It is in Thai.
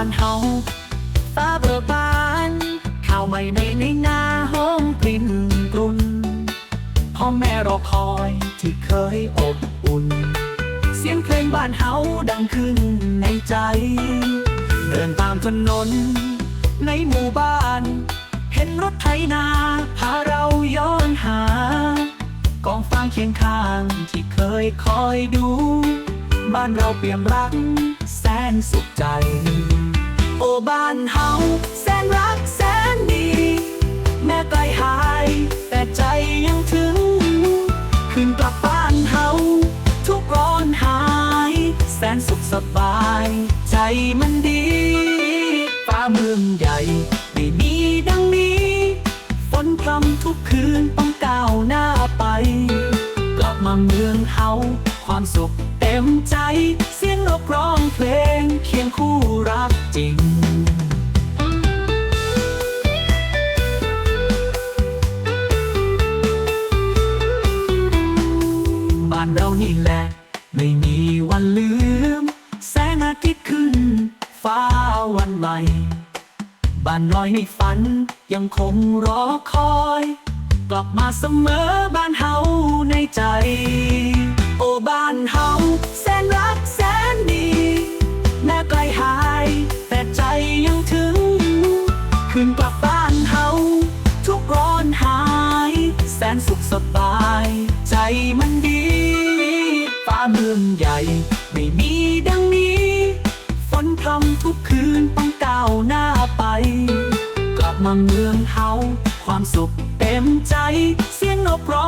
บ้านเฮาฟ้าเบิกบานข้าวใหม่ในในนาห้อมกลิ่นกรุ่นพ่อแม่รอคอยที่เคยอบอุ่น เสียงเพลงบ้านเฮาดังขึ้นในใจ เดินตามถนน ในหมู่บ้าน เห็นรถไถนาพาเราย้อนหา กองฟางเคียงข้างที่เคยคอยดู บ้านเราเปี่ยมรัก แสนสุขใจ โอบ้านเฮาแสนรักแสนดี แม้ไกลหาย แต่ใจยังถึง คืนกลับบ้านเฮาทุกร้อนหาย แสนสุขสบาย ใจมันดีฟ้าเมืองใหญ่ไม่มีดังนี้ ฝนพรำทุกคืนต้องก้าวหน้าไป กลับมาเมืองเฮาความสุขเต็มใจเสียงนกร้องเพลง ไม่มีวันลืม แสงอาทิตย์ขึ้น ฟ้าวันใหม่บ้านลอยในฝันยังคงรอคอย กลับมาเสมอบ้านเฮาในใจ โอ้บ้านเฮาแสนรักแสนดี แม้ไกลหาย แต่ใจยังถึง คืนกลับบ้านเฮาทุกร้อนหาย แสนสุขสบาย ใจมันดี เมืองใหญ่ ไม่มีดังนี้ ฝนพรำทุกคืนต้องก้าวหน้าไป กลับมาเมืองเฮาความสุขเต็มใจ เสียงนกร้องเพลงเคียงคู่รักจริง